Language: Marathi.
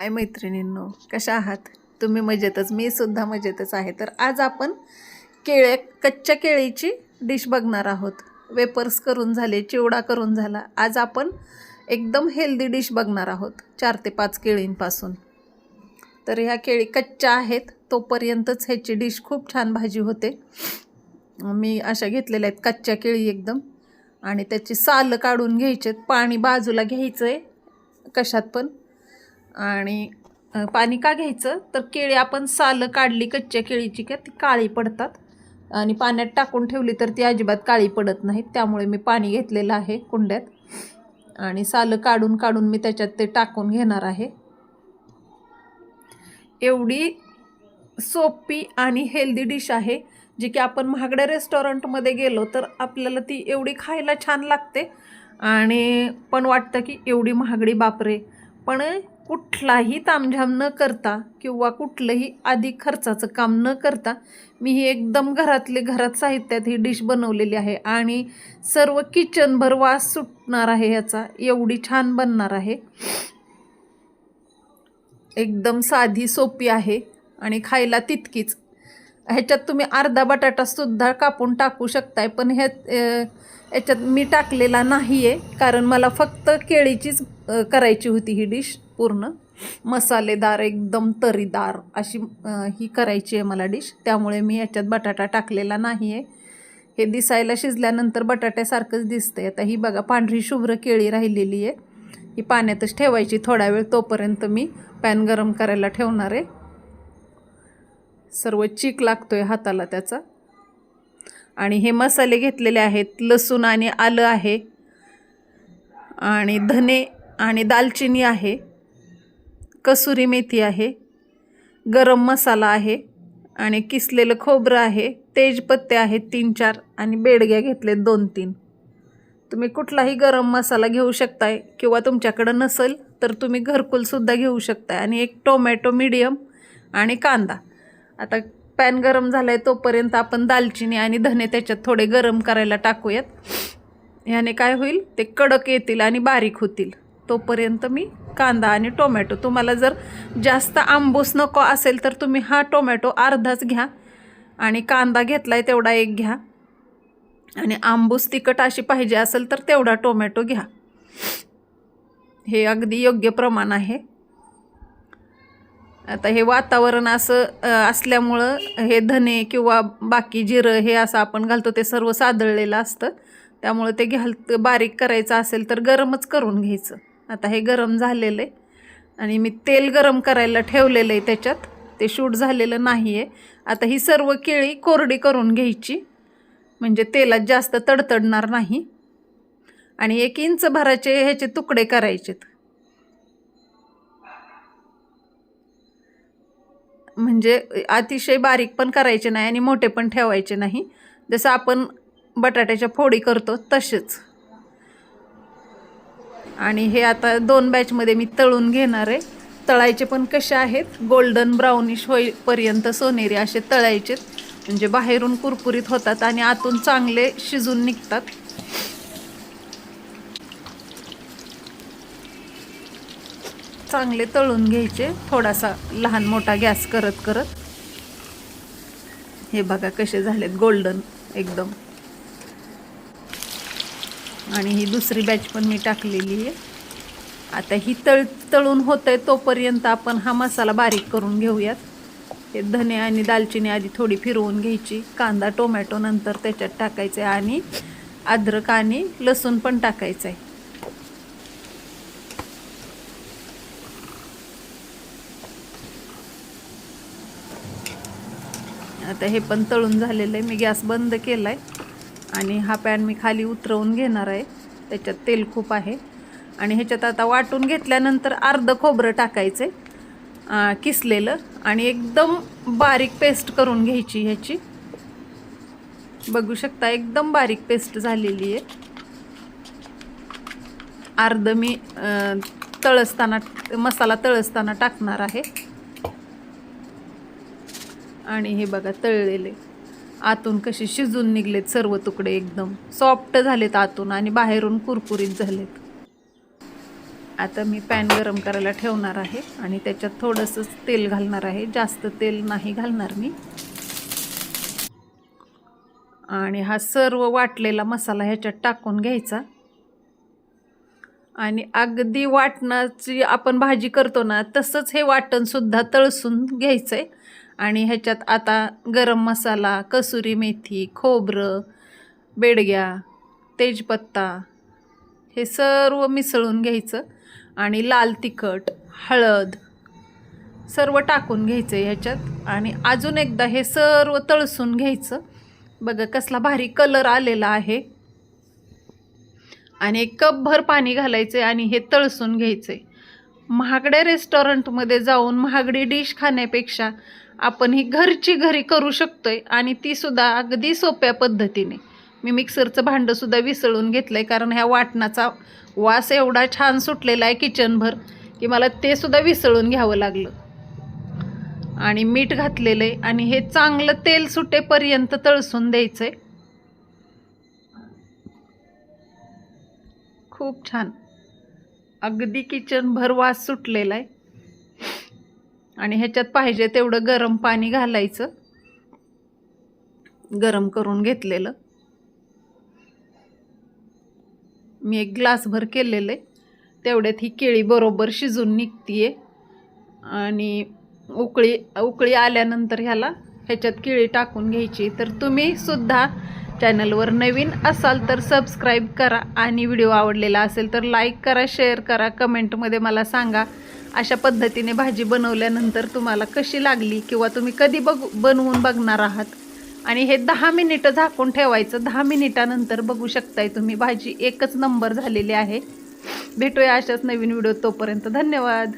हाय मैत्रिणींनो कशा आहात? तुम्ही मजेतच मी सुद्धा मजेतच आहे. तर आज आपण केळे कच्च्या केळीची डिश बघणार आहोत. वेपर्स करून झाले चिवडा करून झाला. आज आपण एकदम हेल्दी डिश बघणार आहोत चार ते पाच केळींपासून. तर ह्या केळी कच्च्या आहेत तोपर्यंतच ह्याची डिश खूप छान भाजी होते. मी अशा घेतलेल्या आहेत कच्च्या केळी एकदम. आणि त्याची सालं काढून घ्यायचे पाणी बाजूला घ्यायचं आहे कशात पण. आणि पाणी का घ्यायचं? तर केळी आपण सालं काढली कच्च्या केळीची का ती काळी पडतात. आणि पाण्यात टाकून ठेवली तर ती अजिबात काळी पडत नाहीत. त्यामुळे मी पाणी घेतलेलं आहे कुंड्यात. आणि सालं काढून काढून मी त्याच्यात ते टाकून घेणार आहे. एवढी सोपी आणि हेल्दी डिश आहे जी की आपण महागड्या रेस्टॉरंटमध्ये गेलो तर आपल्याला ती एवढी खायला छान लागते. आणि पण वाटतं की एवढी महागडी बापरे. पण कुठलाही तामझाम न करता किंवा कुठलंही आधी खर्चाचं काम न करता मी ही एकदम घरातले घरात साहित्यात ही डिश बनवलेली आहे आणि सर्व किचनभर वास सुटणार आहे ह्याचा. एवढी छान बनणार आहे. एकदम साधी सोपी आहे आणि खायला तितकीच. ह्याच्यात तुम्ही अर्धा बटाटासुद्धा कापून टाकू शकताय पण ह्या याच्यात मी टाकलेला नाही आहे कारण मला फक्त केळीचीच करायची होती ही डिश. पूर्ण मसालेदार एकदम तरीदार अशी ही करायची आहे मला डिश त्यामुळे मी याच्यात बटाटा टाकलेला नाही आहे हे दिसायला शिजल्यानंतर बटाट्यासारखंच दिसतंय. आता ही बघा पांढरी शुभ्र केळी राहिलेली आहे. ही पाण्यातच ठेवायची थोडा वेळ तोपर्यंत मी पॅन गरम करायला ठेवणार आहे. सर्व चीक आहे हाताला त्याचा. आणि हे मसाले घेतलेले आहेत लसूण आणि आलं आहे. आणि धने आणि दालचिनी आहे. कसुरी मेथी आहे गरम मसाला आहे आणि किसलेलं खोबरं आहे तेजपत्ते आहेत तीन चार आणि बेडग्या घेतलेत दोन तीन. तुम्ही कुठलाही गरम मसाला घेऊ शकताय किंवा तुमच्याकडं नसेल तर तुम्ही घरकुलसुद्धा घेऊ शकताय. आणि एक टोमॅटो मीडियम आणि कांदा. आता पॅन गरम झाला आहे तोपर्यंत आपण दालचिनी आणि धने त्याच्यात थोडे गरम करायला टाकूयात. ह्याने काय होईल? ते कडक येतील आणि बारीक होतील. तोपर्यंत मी कांदा आणि टोमॅटो. तुम्हाला जर जास्त आंबूस नको असेल तर तुम्ही हा टोमॅटो अर्धाच घ्या आणि कांदा घेतला आहे तेवढा एक घ्या. आणि आंबूस तिखट अशी पाहिजे असेल तर तेवढा टोमॅटो घ्या. हे अगदी योग्य प्रमाण आहे. आता हे वातावरण असं असल्यामुळं हे धने किंवा बाकी जिरं हे असं आपण घालतो ते सर्व सादळलेलं असतं. त्यामुळं ते घाल बारीक करायचं असेल तर गरमच करून घ्यायचं. आता हे गरम झालेलं आहे. आणि मी तेल गरम करायला ठेवलेलं आहे त्याच्यात. ते शूट झालेलं नाही आहे आता ही सर्व केळी कोरडी करून घ्यायची. म्हणजे तेलात जास्त तडतडणार नाही. आणि एक इंच भराचे ह्याचे तुकडे करायचेत. म्हणजे अतिशय बारीक पण करायचे नाही आणि मोठे पण ठेवायचे नाही. जसं आपण बटाट्याच्या फोडी करतो तसेच. आणि हे आता दोन बॅचमध्ये मी तळून घेणार आहे. तळायचे पण कसे आहेत? गोल्डन ब्राउनिश होईपर्यंत सोनेरी असे तळायचेत म्हणजे बाहेरून कुरकुरीत होतात आणि आतून चांगले शिजून निघतात. चांगले तळून घ्यायचे. थोडासा लहान मोठा गॅस करत करत. हे बघा कसे झालेत गोल्डन एकदम. आणि ही दुसरी बॅच पण मी टाकलेली आहे. आता ही तळ तळून होत आहे तोपर्यंत आपण हा मसाला बारीक करून घेऊयात. हे धने आणि दालचिनी आधी थोडी फिरवून घ्यायची. कांदा टोमॅटो नंतर त्याच्यात टाकायचं आहे आणि अद्रक आणि लसूण पण टाकायचं आहे आता हे पण तळून झालेलं आहे. मी गॅस बंद केला आहे आणि हा पॅन मी खाली उतरवून घेणार आहे. त्याच्यात तेल खूप आहे. आणि ह्याच्यात आता वाटून घेतल्यानंतर अर्धं खोबरं टाकायचं आहे किसलेलं आणि एकदम बारीक पेस्ट करून घ्यायची ह्याची. बघू शकता एकदम बारीक पेस्ट झालेली आहे. अर्ध मी तळसताना मसाला तळसताना टाकणार आहे. आणि हे बघा तळलेले. आतून कसे शिजून निघलेत सर्व तुकडे एकदम. सॉफ्ट झालेत आतून आणि बाहेरून कुरकुरीत झालेत. आता मी पॅन गरम करायला ठेवणार आहे आणि त्याच्यात थोडंसंच तेल घालणार आहे. जास्त तेल नाही घालणार मी. आणि हा सर्व वाटलेला मसाला ह्याच्यात टाकून घ्यायचा. आणि अगदी वाटणाची आपण भाजी करतो ना तसंच हे वाटणसुद्धा तळसून घ्यायचं आहे आणि ह्याच्यात आता गरम मसाला कसुरी मेथी खोबरं बेडग्या तेजपत्ता हे सर्व मिसळून घ्यायचं आणि लाल तिखट हळद सर्व टाकून घ्यायचं ह्याच्यात. आणि अजून एकदा हे सर्व तळसून घ्यायचं. बघा कसला भारी कलर आलेला आहे. आणि एक कपभर पाणी घालायचं आणि हे तळसून घ्यायचं आहे महागड्या रेस्टॉरंटमध्ये जाऊन महागडी डिश खाण्यापेक्षा आपण ही घरची घरी करू शकतोय आणि तीसुद्धा अगदी सोप्या पद्धतीने. मी मिक्सरचं भांडंसुद्धा विसळून घेतलं आहे कारण ह्या वाटणाचा वास एवढा छान सुटलेला आहे किचनभर की मला ते सुद्धा विसळून घ्यावं लागलं. आणि मीठ घातलेलं आहे आणि हे चांगलं तेल सुटेपर्यंत तळसून द्यायचं आहे खूप छान. अगदी किचनभर वास सुटलेला आहे आणि ह्याच्यात पाहिजे तेवढं गरम पाणी घालायचं. गरम करून घेतलेलं. मी एक ग्लासभर केलेलं आहे. तेवढ्यात ही केळी बरोबर शिजून निघतीये. आणि उकळी उकळी आल्यानंतर ह्याला ह्याच्यात केळी टाकून घ्यायची. तर तुम्ही सुद्धा चॅनलवर नवीन असाल तर सबस्क्राईब करा. आणि व्हिडिओ आवडलेला असेल तर लाईक करा शेअर करा कमेंटमध्ये मला सांगा. अशा पद्धतीने भाजी बनवल्यानंतर तुम्हाला कशी लागली किंवा तुम्ही कधी बघ बनवून बघणार आहात? आणि हे दहा मिनिटं झाकून ठेवायचं. दहा मिनिटानंतर बघू शकताय तुम्ही. भाजी एकच नंबर झालेली आहे. भेटूया अशाच नवीन व्हिडिओ तोपर्यंत. धन्यवाद.